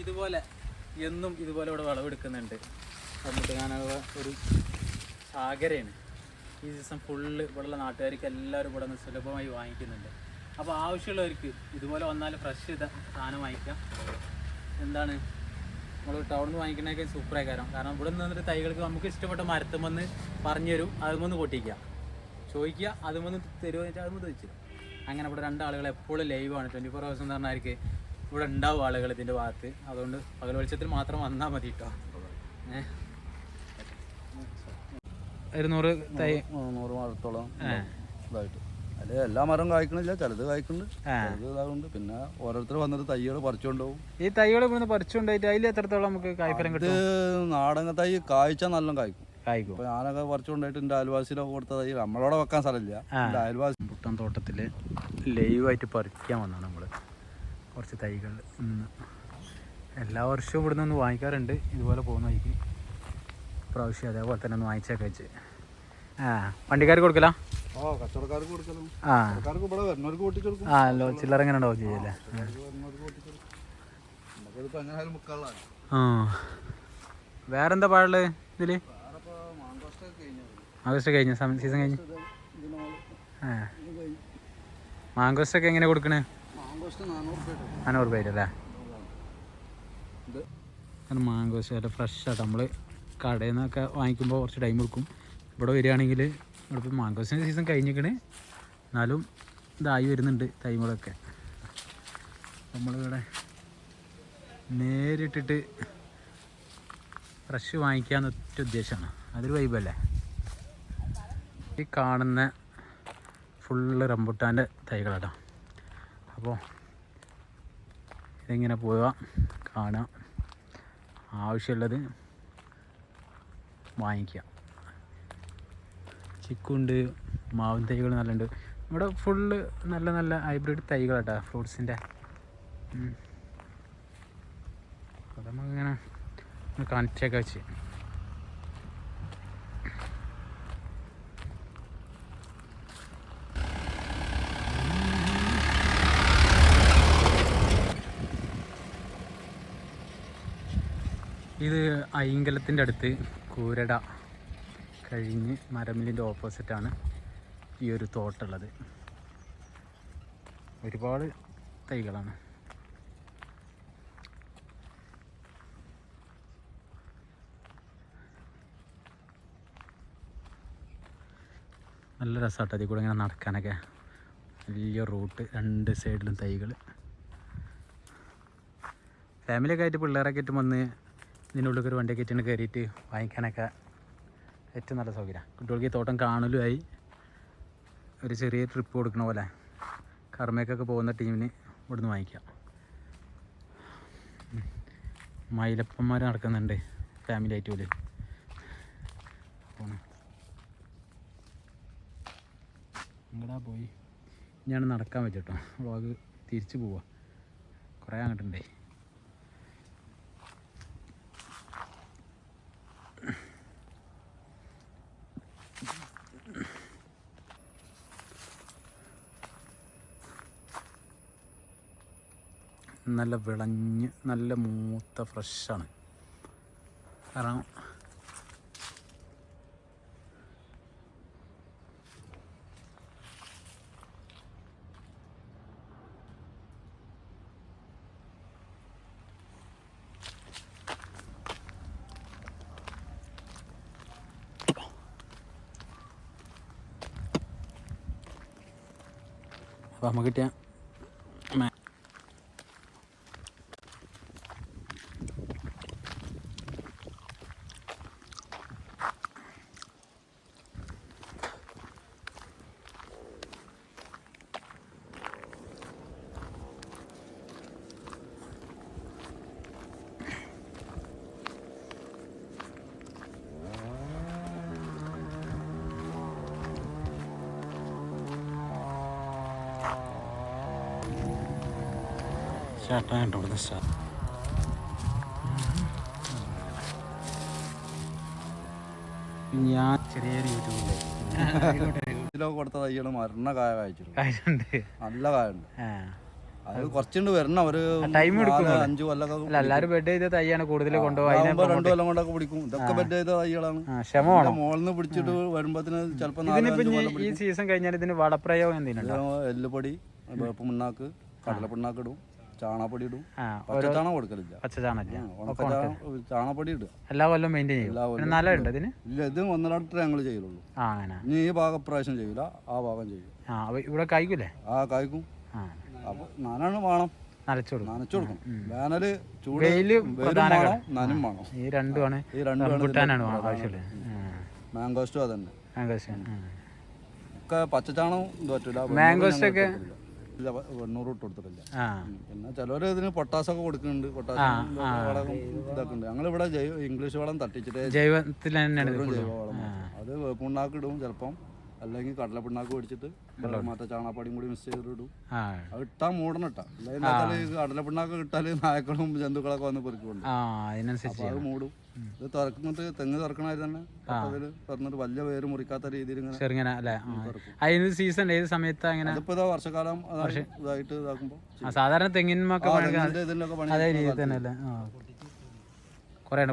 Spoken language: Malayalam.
ഇതുപോലെ എന്നും ഇതുപോലെ ഇവിടെ വിളവെടുക്കുന്നുണ്ട്. കാണാനുള്ള ഒരു സാഗരയാണ് ഈ ദിവസം ഫുള്ള് ഇവിടെയുള്ള നാട്ടുകാർക്ക് എല്ലാവരും ഇവിടെ നിന്ന് സുലഭമായി വാങ്ങിക്കുന്നുണ്ട്. അപ്പോൾ ആവശ്യമുള്ളവർക്ക് ഇതുപോലെ വന്നാൽ ഫ്രഷ് സാധനം വാങ്ങിക്കാം. എന്താണ്? നമ്മൾ ടൗണിൽ നിന്ന് വാങ്ങിക്കണേക്കെ സൂപ്പറായി കാരണം കാരണം ഇവിടെ നിന്ന് വന്നിട്ട് തൈകൾക്ക് നമുക്ക് ഇഷ്ടപ്പെട്ട മരത്തും വന്ന് പറഞ്ഞു തരും അതുമൊന്ന് പൊട്ടിക്കാം ചോദിക്കുക അതുമൊന്ന് തരുമോ വെച്ചാൽ അതുമൊന്ന് വെച്ചു അങ്ങനെ ഇവിടെ രണ്ടാളുകൾ എപ്പോഴും ലൈവാണ് ട്വന്റി ഫോർ ഹവേഴ്സ് എന്ന് പറഞ്ഞാൽ ഇവിടെ ഉണ്ടാവും ആളുകൾ ഇതിന്റെ ഭാഗത്ത്. അതുകൊണ്ട് പകൽ വെളിച്ചത്തിൽ മാത്രം വന്നാൽ മതി കേട്ടോ. ഇരുന്നൂറ് തൈ നൂറ് മരത്തോളം ഇതായിട്ട്. അതിൽ എല്ലാ മരം കായ്ക്കണില്ല ചിലത് കായ്ക്കുന്നുണ്ട് ചിലത് ഇതാകുന്നുണ്ട് പിന്നെ ഓരോരുത്തർ വന്നിട്ട് തൈകൾ പറിച്ചുകൊണ്ടുപോകും. ഈ തൈകൾ ഇവിടുന്ന് പറിച്ചുകൊണ്ടായിട്ട് അതിൽ എത്രത്തോളം നമുക്ക് കായ്ഫലം കിട്ടും? നാടൻ തൈ കായ്ച്ചാൽ നല്ല കായ്ക്കും. കായ്ക്കും. അപ്പൊ ഞാനൊക്കെ പറിച്ചുകൊണ്ടായിട്ട് എന്റെ അയൽവാസിയിലൊക്കെ കൊടുത്ത തൈ നമ്മളോടെ വെക്കാൻ സ്ഥലമില്ല. എന്റെ അയൽവാസി പുട്ടൻ തോട്ടത്തിൽ ലൈവായിട്ട് പറിക്കാൻ വന്നാണ് നമ്മൾ കുറച്ച് തൈകൾ ഇന്ന് എല്ലാ വർഷവും ഇവിടെ നിന്ന് വാങ്ങിക്കാറുണ്ട്. ഇതുപോലെ പോകുന്ന വഴിക്ക്. പ്രാവശ്യം അതേപോലെ തന്നെ ഒന്ന് വാങ്ങിച്ചൊക്കെ വെച്ച്. ആ വണ്ടിക്കാർക്ക് കൊടുക്കല? ആ കച്ചവടക്കാർക്ക് കൊടുക്കണം ആ. കച്ചവടക്കാർക്ക് ഇവിടെ വരുന്നവർക്ക് പൊട്ടിച്ചു ആ ലോ ചില്ലറ എങ്ങനെ ഉണ്ടാവും ചെയ്യല്ലേ? ആ. വേറെന്താ പാടുള്ളത് ഇതിൽ? ആഗസ്റ്റ് കഴിഞ്ഞു. സീസൺ കഴിഞ്ഞ്. ആ. മാങ്കോസ്റ്റൊക്കെ എങ്ങനെ കൊടുക്കണേ? നാനൂറ് രൂപ അല്ലേ? മാങ്കോസ് നല്ല ഫ്രഷ് ആട്ടോ നമ്മൾ കടയിൽ നിന്നൊക്കെ വാങ്ങിക്കുമ്പോൾ കുറച്ച് ടൈം എടുക്കും. ഇവിടെ വരികയാണെങ്കിൽ ഇവിടെ ഇപ്പോൾ മാങ്കോസിന്റെ സീസൺ കഴിഞ്ഞിരിക്കണേ. എന്നാലും ഇതായി വരുന്നുണ്ട് ടൈമുകളൊക്കെ. നമ്മളിവിടെ നേരിട്ടിട്ട് ഫ്രഷ് വാങ്ങിക്കാന്ന് ഒറ്റ ഉദ്ദേശമാണ്. അതൊരു വൈബല്ലേ ഈ കാണുന്ന ഫുള്ള് റംബുട്ടാന്റെ തൈകളാട്ടോ. അപ്പോൾ ഇതിങ്ങനെ പോവുക കാണുക. ആവശ്യമുള്ളത് വാങ്ങിക്കുക. ചിക്കുണ്ട് മാവിൻ തൈകൾ നല്ലുണ്ട്. ഇവിടെ ഫുള്ള് നല്ല നല്ല ഹൈബ്രിഡ് തൈകളാട്ടോ ഫ്രൂട്ട്സിന്റെ. അത് നമുക്കിങ്ങനെ കാണിച്ചൊക്കെ വെച്ച്. ഇത് അയിങ്കലത്തിന്റെ അടുത്ത് കൂരട കഴിഞ്ഞ് മരമില്ലിന്റെ ഓപ്പോസിറ്റാണ് ഈ ഒരു തോട്ടുള്ളത്. ഒരുപാട് തൈകളാണ്. നല്ല രസമാട്ടോ അതിൽ കൂടെ ഇങ്ങനെ നടക്കാനൊക്കെ. വലിയ റൂട്ട് രണ്ട് സൈഡിലും തൈകൾ ഫാമിലിയൊക്കെ ആയിട്ട് പിള്ളേരൊക്കെ ആയിട്ട് വന്ന് ഇതിനുള്ളിൽ ഒരു വണ്ടി കയറ്റിന് കയറിയിട്ട് വാങ്ങിക്കാനൊക്കെ ഏറ്റവും നല്ല സൗകര്യം കുട്ടികൾക്ക് ഈ തോട്ടം കാണലുമായി ഒരു ചെറിയ ട്രിപ്പ് കൊടുക്കണ പോലെ കർമ്മയ്ക്കൊക്കെ പോകുന്ന ടീമിന് ഇവിടുന്ന് വാങ്ങിക്കാം. മയിലപ്പന്മാർ നടക്കുന്നുണ്ട് ഫാമിലി ആയിട്ട് പോലെ അങ്ങടാ പോയി. ഞാൻ നടക്കാൻ വെച്ചിട്ടോ വ്ളോഗ് തിരിച്ചു പോവാ. കുറേ അങ്ങോട്ടുണ്ടേ. നല്ല വിളഞ്ഞ് നല്ല മൂത്ത ഫ്രഷാണ്. കാരണം അപ്പോൾ നമുക്ക് കിട്ടിയ ഉണ്ടോ ഇവിടുന്ന് സ്റ്റാ ഞാൻ ചെറിയൊരു യൂട്യൂബിൽ ഇതിലൊക്കെ കൊടുത്ത തൈകൾ മരണ കായ കായ്ച്ചിരുന്നു നല്ല കായുണ്ട്. അത് കുറച്ചുണ്ട് വരണം. ഒരു ടൈം എടുക്കും അഞ്ചു കൊല്ലൊക്കെ എല്ലാരും ബെഡ് ചെയ്ത തൈയാണ് കൂടുതൽ ആകുമ്പോ രണ്ടു കൊല്ലം കൊണ്ടൊക്കെ പിടിക്കും. ഇതൊക്കെ ബെഡ് ചെയ്ത തൈകളാണ്. ആ, ക്ഷമ വേണം. മോളിന്ന് പിടിച്ചിട്ട് വരുമ്പോത്തിന് ചിലപ്പോ നാല് ഇതിനിപ്പോ അഞ്ച് ഇനി കൊല്ലം ഈ സീസൺ കഴിഞ്ഞാൽ ഇതിന് വളപ്രയോഗം പിടിക്കും എല്ലുപൊടി വേപ്പ് പിണ്ണാക്ക് കടലപ്പിണ്ണാക്ക് ഇടും. ചാണകപ്പൊടി ഇടും. പച്ചച്ചാണകം കൊടുക്കലില്ല. പച്ച ചാണകം ചാണകപ്പൊടി ഇടുക. എല്ലാ കൊല്ലം മെയിന്റെയിൻ ചെയ്യും? ഇതിന്? ഇല്ല ഇത് ഒന്നരാട്ടേ ഞങ്ങൾ ചെയ്യലുള്ളൂ. അങ്ങനെ. ഇനി ഈ ഭാഗം പ്രാവശ്യം ചെയ്യില്ല ആ ഭാഗം ചെയ്യും. ആ ഇവിടെ കായ്ക്കൂലേ ആ കായ്ക്കും. അപ്പൊ നനാണ് വേണം. നനച്ചു കൊടുക്കും. നനച്ചു കൊടുക്കണം വേനൽ ചൂട് വെയിൽ വെയിലും വേണം നനും വേണം. ഈ രണ്ടുമാണ് ഈ ആവശ്യമുള്ളത്. മാങ്കോസ്റ്റും അതന്നെ. മാംഗോസ്റ്റ് ഒക്കെ മാംഗോസ്റ്റ് ഒക്കെ ഇല്ല വെണ്ണൂറ് ഇട്ട് കൊടുത്തിട്ടില്ല. ആ. പിന്നെ ചിലവര് ഇതിന് പൊട്ടാസൊക്കെ കൊടുക്കുന്നുണ്ട്. പൊട്ടാസ്യം വളം ഇതൊക്കെ ഉണ്ട് ഞങ്ങളിവിടെ ജൈവ ഇംഗ്ലീഷ് വളം തട്ടിച്ചിട്ടേ ജൈവത്തിൽ തന്നെയാണ് ഇത് ജൈവ വളം അത് വേപ്പുണ്ടാക്കിടും ഇടും ചിലപ്പം. അല്ലെങ്കിൽ കടലപ്പിണ്ണാക്ക് മേടിച്ചിട്ട് മറ്റേ ചാണാപ്പാടിയും കൂടി മിക്സ് ചെയ്തിട്ട് അത് ഇട്ടാ മൂടണം ഇട്ടാ അല്ലെങ്കിൽ കടലപ്പിണ്ണാക്ക് ഇട്ടാൽ നായക്കളും ജന്തുക്കളൊക്കെ വന്ന് പെറുക്കൊണ്ട് അപ്പൊ അത് മൂടും. ഇത് തുറക്കുന്നത് തെങ്ങ് തുറക്കണായി തന്നെ അതിൽ തുറന്നിട്ട് വലിയ വേര് മുറിക്കാത്ത രീതിയിൽ ഇങ്ങനെ സീസൺ ഏത് സമയത്ത് അങ്ങനെ അതിപ്പോ ഇതാ വർഷക്കാലം ഇതായിട്ട് ഇതാക്കുമ്പോ സാധാരണ തെങ്ങിന്മൊക്കെ ആ, ഇതിന്റെ ഒക്കെ പണി അതേ രീതിയിൽ തന്നെ അല്ലേ കുറേ